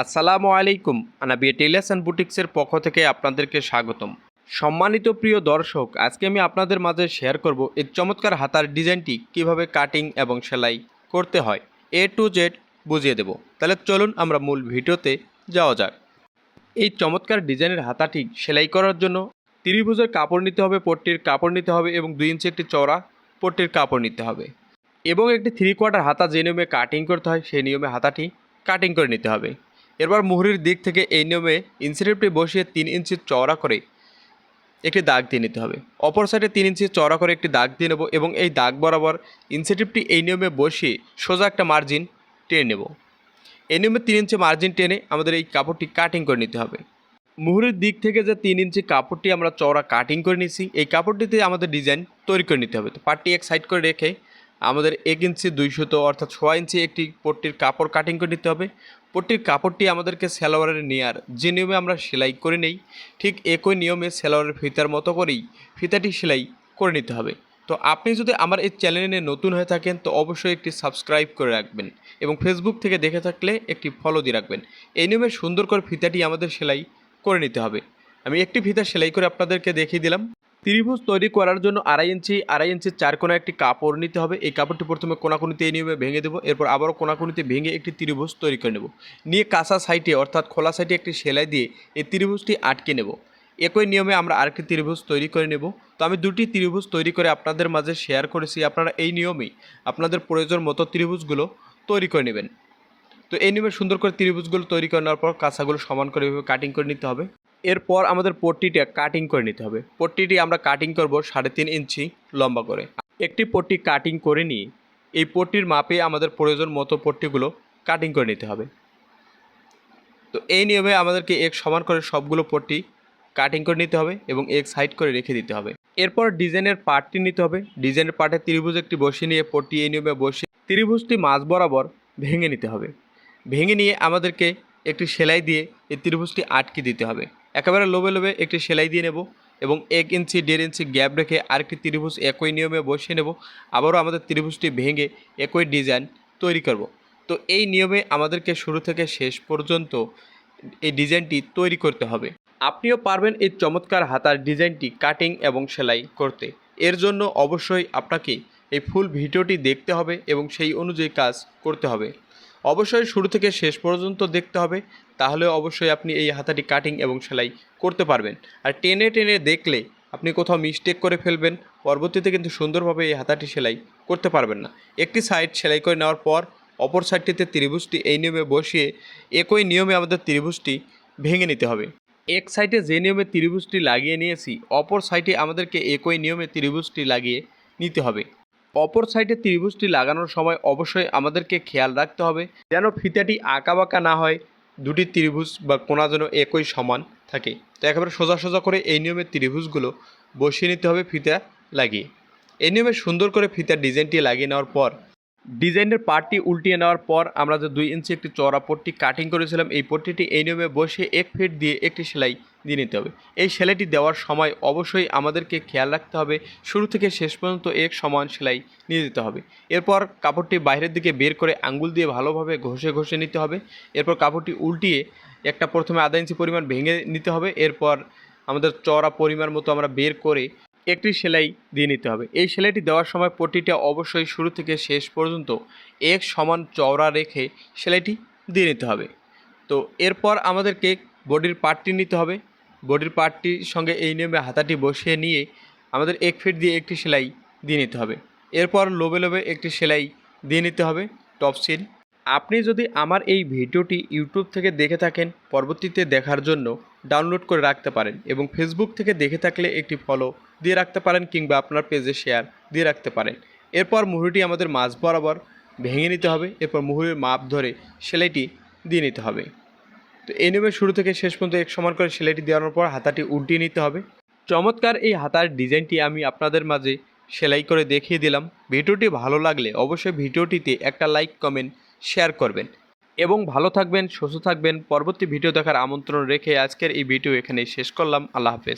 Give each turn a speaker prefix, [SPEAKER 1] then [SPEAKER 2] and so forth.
[SPEAKER 1] আসসালামু আলাইকুম। Anabia tailors and বুটিক্সের পক্ষ থেকে আপনাদেরকে স্বাগতম। সম্মানিত প্রিয় দর্শক, আজকে আমি আপনাদের মাঝে শেয়ার করব এই চমৎকার হাতার ডিজাইনটি কীভাবে কাটিং এবং সেলাই করতে হয়। এ টু জেড বুঝিয়ে দেব। তাহলে চলুন আমরা মূল ভিডিওতে যাওয়া যাক। এই চমৎকার ডিজাইনের হাতাটি সেলাই করার জন্য ত্রিভুজের কাপড় নিতে হবে, পট্টির কাপড় নিতে হবে এবং দুই ইঞ্চি একটি চওড়া পট্টির কাপড় নিতে হবে। এবং একটি থ্রি কোয়ার্টার হাতা যে নিয়মে কাটিং করতে হয়, সেই নিয়মে হাতাটি কাটিং করে নিতে হবে। এরপর মুহুরির দিক থেকে এই নিয়মে ইনসিটিভটি বসিয়ে তিন ইঞ্চি চওড়া করে একটি দাগ দিয়ে নিতে হবে। অপর সাইডে তিন ইঞ্চি চওড়া করে একটি দাগ দিয়ে নেব এবং এই দাগ বরাবর ইনসিটিভটি এই নিয়মে বসিয়ে সোজা একটা মার্জিন টেনে নেব। এই নিয়মে তিন ইঞ্চি মার্জিন টেনে আমাদের এই কাপড়টি কাটিং করে নিতে হবে। মুহুরির দিক থেকে যে তিন ইঞ্চি কাপড়টি আমরা চওড়া কাটিং করে নিয়েছি, এই কাপড়টিতে আমাদের ডিজাইন তৈরি করে নিতে হবে। তো পাটটি এক সাইড করে রেখে আমাদের এক ইঞ্চি দুইশত অর্থাৎ ছ ইঞ্চি একটি পট্টির কাপড় কাটিং করে নিতে হবে। পট্টির কাপড়টি আমাদেরকে সেলোয়ারের নেয়ার। যে নিয়মে আমরা সেলাই করে নেই, ঠিক একই নিয়মে সেলোয়ারের ফিতার মতো করেই ফিতাটি সেলাই করে নিতে হবে। তো আপনি যদি আমার এই চ্যানেলে নতুন হয়ে থাকেন, তো অবশ্যই একটি সাবস্ক্রাইব করে রাখবেন এবং ফেসবুক থেকে দেখে থাকলে একটি ফলো দিয়ে রাখবেন। এই নিয়মে সুন্দর করে ফিতাটি আমাদের সেলাই করে নিতে হবে। আমি একটি ফিতা সেলাই করে আপনাদেরকে দেখিয়ে দিলাম। ত্রিভুজ তৈরি করার জন্য আড়াই ইঞ্চি আড়াই ইঞ্চি চার কোনা একটি কাপড় নিতে হবে। এই কাপড়টি প্রথমে কোনাকুনিতে এই নিয়মে ভেঙে দেবো। এরপর আবারও কোনাকুনিতে ভেঙে একটি ত্রিভুজ তৈরি করে নেব। নিয়ে কাঁচা সাইটে অর্থাৎ খোলা সাইটে একটি সেলাই দিয়ে এই ত্রিভুজটি আটকে নেব। একই নিয়মে আমরা আরেকটি ত্রিভুজ তৈরি করে নেব। তো আমি দুটি ত্রিভুজ তৈরি করে আপনাদের মাঝে শেয়ার করেছি। আপনারা এই নিয়মেই আপনাদের প্রয়োজন মতো ত্রিভুজগুলো তৈরি করে নেবেন। তো এই নিয়মে সুন্দর করে ত্রিভুজগুলো তৈরি করে নেওয়ার পর কাঁচাগুলো সমান করে কাটিং করে নিতে হবে। এরপর আমাদের পট্টিটা কাটিং করে নিতে হবে। পট্টিটি আমরা কাটিং করব সাড়ে তিন ইঞ্চি লম্বা করে। একটি পট্টি কাটিং করে নিয়ে এই পট্টির মাপে আমাদের প্রয়োজন মতো পট্টিগুলো কাটিং করে নিতে হবে। তো এই নিয়মে আমাদেরকে এক সমান করে সবগুলো পট্টি কাটিং করে নিতে হবে এবং এক সাইড করে রেখে দিতে হবে। এরপর ডিজাইনের পার্টটি নিতে হবে। ডিজাইনের পার্টে ত্রিভুজ একটি বসিয়ে নিয়ে পট্টি এই নিয়মে বসিয়ে ত্রিভুজটি মাঝ বরাবর ভেঙে নিতে হবে। ভেঙে নিয়ে আমাদেরকে একটি সেলাই দিয়ে এই ত্রিভুজটি আটকে দিতে হবে। একেবারে লোবে লোবে একটি সেলাই দিয়ে নেব এবং এক ইঞ্চি, দেড় ইঞ্চি গ্যাপ রেখে আরেকটি ত্রিভুজ একই নিয়মে বসিয়ে নেব। আবারও আমাদের ত্রিভুজটি ভেঙে একই ডিজাইন তৈরি করব। তো এই নিয়মে আমাদেরকে শুরু থেকে শেষ পর্যন্ত এই ডিজাইনটি তৈরি করতে হবে। আপনিও পারবেন এই চমৎকার হাতার ডিজাইনটি কাটিং এবং সেলাই করতে। এর জন্য অবশ্যই আপনাকে এই ফুল ভিডিওটি দেখতে হবে এবং সেই অনুযায়ী কাজ করতে হবে। অবশ্যই শুরু থেকে শেষ পর্যন্ত দেখতে হবে। তাহলে অবশ্যই আপনি এই হাতাটি কাটিং এবং সেলাই করতে পারবেন। আর টেনে টেনে দেখলে আপনি কোথাও মিস্টেক করে ফেলবেন। পরবর্তীতে কিন্তু সুন্দরভাবে এই হাতাটি সেলাই করতে পারবেন না। একটি সাইড সেলাই করে নেওয়ার পর অপর সাইডটিতে ত্রিভুজটি এই নিয়মে বসিয়ে একই নিয়মে আমাদের ত্রিভুজটি ভেঙে নিতে হবে। এক সাইডে যে নিয়মে ত্রিভুজটি লাগিয়ে নিয়েছি, অপর সাইডে আমাদেরকে একই নিয়মে ত্রিভুজটি লাগিয়ে নিতে হবে। অপর সাইডে ত্রিভুজটি লাগানোর সময় অবশ্যই আমাদেরকে খেয়াল রাখতে হবে, যেন ফিতাটি আঁকাবাঁকা না হয়, দুটি ত্রিভুজ বা কোনা যেন একই সমান থাকে। তো একেবারে সোজা সোজা করে এই নিয়মের ত্রিভুজগুলো বসিয়ে নিতে হবে ফিতা লাগিয়ে। এই নিয়মে সুন্দর করে ফিতার ডিজাইনটি লাগিয়ে নেওয়ার পর ডিজাইনের পার্টটি উল্টিয়ে নেওয়ার পর আমরা যে দুই ইঞ্চি একটি চড়া পট্টি কাটিং করেছিলাম, এই পট্টিটি এই নিয়মে বসে এক ফিট দিয়ে একটি সেলাই দিয়ে নিতে হবে। এই সেলাইটি দেওয়ার সময় অবশ্যই আমাদেরকে খেয়াল রাখতে হবে, শুরু থেকে শেষ পর্যন্ত এক সমান সেলাই নিয়ে দিতে হবে। এরপর কাপড়টি বাইরের দিকে বের করে আঙ্গুল দিয়ে ভালোভাবে ঘষে ঘষে নিতে হবে। এরপর কাপড়টি উল্টিয়ে একটা প্রথমে আধা ইঞ্চি পরিমাণ ভেঙে নিতে হবে। এরপর আমাদের চড়া পরিমাণ মতো আমরা বের করে একটি সেলাই দিয়ে নিতে হবে। এই সেলাইটি দেওয়ার সময় পট্টিটা অবশ্যই শুরু থেকে শেষ পর্যন্ত এক সমান চওড়া রেখে সেলাইটি দিয়ে নিতে হবে। তো এরপর আমাদেরকে বডির পার্টটি নিতে হবে। বডির পার্টটির সঙ্গে এই নিয়মে হাতাটি বসিয়ে নিয়ে আমাদের এক ফিট দিয়ে একটি সেলাই দিয়ে নিতে হবে। এরপর লোবে লোবে একটি সেলাই দিয়ে নিতে হবে টপ সিল। আপনি যদি আমার এই ভিডিওটি ইউটিউব থেকে দেখে থাকেন, পরবর্তীতে দেখার জন্য ডাউনলোড করে রাখতে পারেন এবং ফেসবুক থেকে দেখে থাকলে একটি ফলো দিয়ে রাখতে পারেন কিংবা আপনার পেজে শেয়ার দিয়ে রাখতে পারেন। এরপর মুহুরিটি আমাদের মাঝ বরাবর ভেঙে নিতে হবে। এরপর মুহুরির মাপ ধরে সেলাইটি দিয়ে নিতে হবে। তো এই নিয়মে শুরু থেকে শেষ পর্যন্ত এক সমান করে সেলাইটি দেওয়ানোর পর হাতাটি উল্টিয়ে নিতে হবে। চমৎকার এই হাতার ডিজাইনটি আমি আপনাদের মাঝে সেলাই করে দেখিয়ে দিলাম। ভিডিওটি ভালো লাগলে অবশ্যই ভিডিওটিতে একটা লাইক, কমেন্ট শেয়ার করবেন। এবং ভালো থাকবেন, সুস্থ থাকবেন। পরবর্তী ভিডিও দেখার আমন্ত্রণ রেখে আজকের এই ভিডিও এখানেই শেষ করলাম। আল্লাহ হাফেজ।